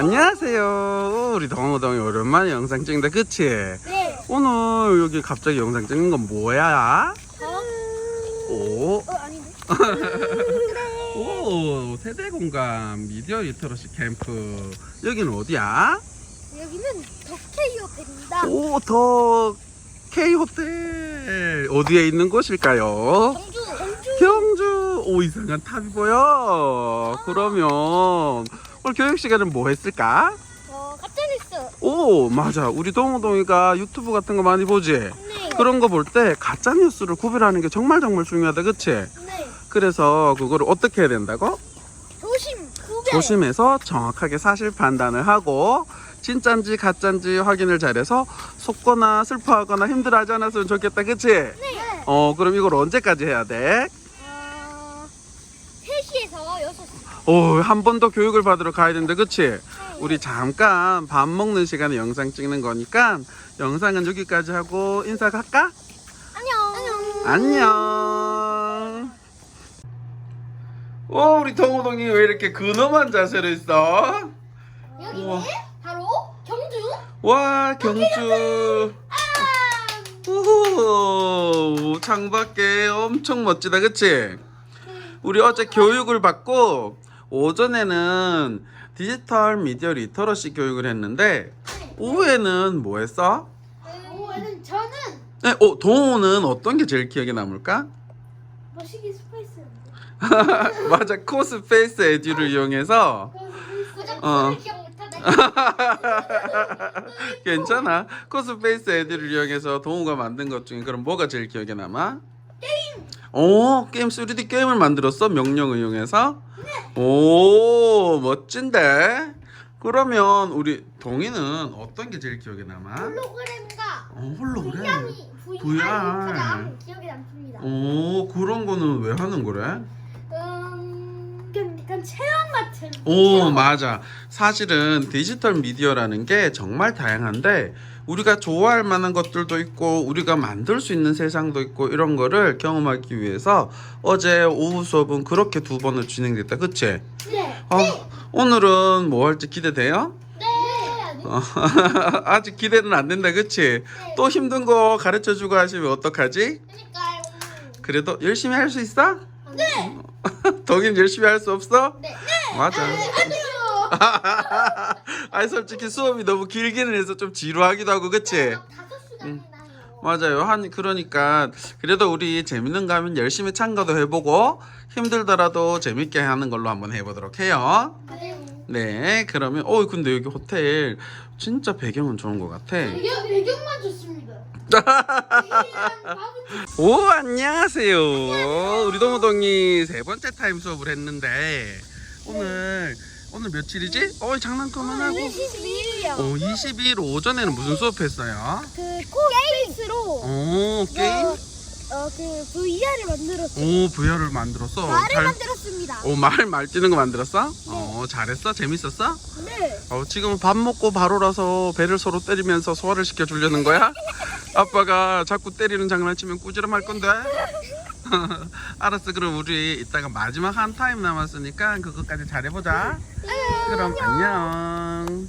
안녕하세요. 우리 동호동이 오랜만에 영상 찍는다, 그치? 네. 오늘 여기 갑자기 영상 찍는 건 뭐야? 어? 오, 어 아닌데. 오, 세대 공감 미디어 리터러시 캠프. 여기는 어디야? 여기는 덕케이 호텔입니다. 오, 더 K 호텔. 어디에 있는 곳일까요? 경주. 경주. 경주. 오, 이상한 탑이 보여. 그러면 오늘 교육 시간은 뭐 했을까? 어 가짜뉴스. 오, 맞아. 우리 동호동이가 유튜브 같은 거 많이 보지? 네. 그런 거 볼 때 가짜 뉴스를 구별하는 게 정말 정말 중요하다, 그치? 네. 그래서 그거를 어떻게 해야 된다고? 조심. 구별. 조심해서 정확하게 사실 판단을 하고 진짠지 가짠지 확인을 잘해서 속거나 슬퍼하거나 힘들어하지 않았으면 좋겠다, 그치? 네. 어, 그럼 이걸 언제까지 해야 돼? 어 3시에서 6시. 오, 한 번 더 교육을 받으러 가야 된다, 그치? 우리 잠깐 밥 먹는 시간에 영상 찍는 거니까 영상은 여기까지 하고 인사 갈까? 안녕. 안녕. 오, 우리 동호동이 왜 이렇게 근엄한 자세로 있어? 여기는 우와. 바로 경주. 와, 경주. 우후, 창밖에 엄청 멋지다, 그치? 우리 어제 교육을 받고 오전에는 디지털 미디어 리터러시 교육을 했는데 오후에는 뭐 했어? 오늘은 저는 네, 어, 동호는 어떤 게 제일 기억에 남을까? 머시기 스파이스. 맞아, 코스페이스 에듀를 이용해서 어. 괜찮아. 코스페이스 애들을 이용해서 동우가 만든 것 중에 그럼 뭐가 제일 기억에 남아? 게임. 오, 게임 3D 게임을 만들었어? 명령을 이용해서? 오, 멋진데. 그러면 우리 동이는 어떤 게 제일 기억에 남아? 홀로그램과 어, 홀로그램. VR이 VR. 가장 기억에 남습니다. 오, 그런 거는 왜 하는 거래? 음, 약간, 약간 체험 같은. 오, 맞아. 사실은 디지털 미디어라는 게 정말 다양한데 우리가 좋아할 만한 것들도 있고 우리가 만들 수 있는 세상도 있고 이런 거를 경험하기 위해서 어제 오후 수업은 그렇게 두 번을 진행됐다. 그치? 네. 어, 오늘은 뭐 할지 기대돼요? 네. 어, 아직 기대는 안 된다. 그치? 또 힘든 거 가르쳐 주고 하시면 어떡하지? 그러니까 오늘. 그래도 열심히 할 수 있어? 네. 덕인 열심히 할 수 없어? 네. 맞아. 아니요. 아니 솔직히 수업이 너무 길기는 해서 좀 지루하기도 하고 그치? 다섯 시간이 나요. 맞아요 한 그러니까 그래도 우리 재밌는 거 하면 열심히 참가도 해보고 힘들더라도 재밌게 하는 걸로 한번 해보도록 해요 네. 네 그러면 어 근데 여기 호텔 진짜 배경은 좋은 것 같아 배경 배경만 좋습니다. 오 안녕하세요 우리 동호동이 세 번째 타임 수업을 했는데 오늘 오늘 며칠이지? 어 장난감만 네, 하고 22일이요. 어 22일 오전에는 무슨 수업했어요? 그 코게임스로 오 게임? 어그 VR을 만들었어요. 오 VR을 만들었어. 말을 잘. 만들었습니다. 오말말 뛰는 거 만들었어? 어 잘했어. 재밌었어? 네. 어 지금 밥 먹고 바로라서 배를 서로 때리면서 소화를 시켜 주려는 거야? 아빠가 자꾸 때리는 장난치면 꾸지람할 건데. 알았어. 그럼 우리 이따가 마지막 한 타임 남았으니까 그것까지 잘해보자. 그럼 안녕.